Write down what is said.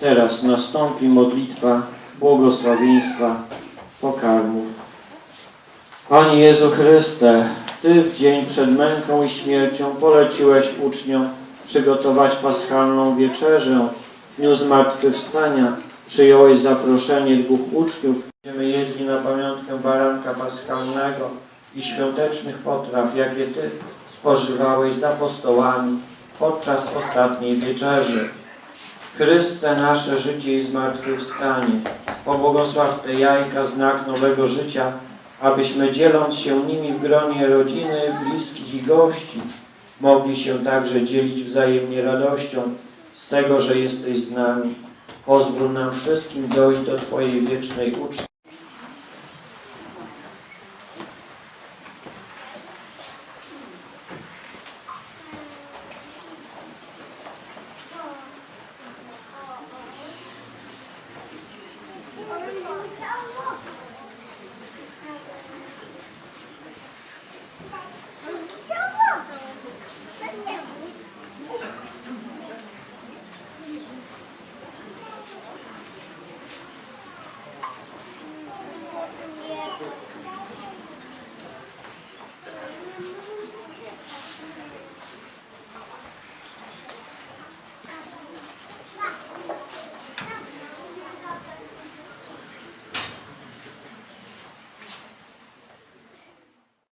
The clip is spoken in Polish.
Teraz nastąpi modlitwa błogosławieństwa pokarmów. Panie Jezu Chryste, Ty w dzień przed męką i śmiercią poleciłeś uczniom przygotować paschalną wieczerzę. W dniu zmartwychwstania przyjąłeś zaproszenie dwóch uczniów. Będziemy jedli na pamiątkę baranka paschalnego i świątecznych potraw, jakie Ty spożywałeś z apostołami podczas ostatniej wieczerzy. Chryste, nasze życie i zmartwychwstanie, pobłogosław te jajka, znak nowego życia, abyśmy dzieląc się nimi w gronie rodziny, bliskich i gości, mogli się także dzielić wzajemnie radością z tego, że jesteś z nami. Pozwól nam wszystkim dojść do Twojej wiecznej uczty. どうも。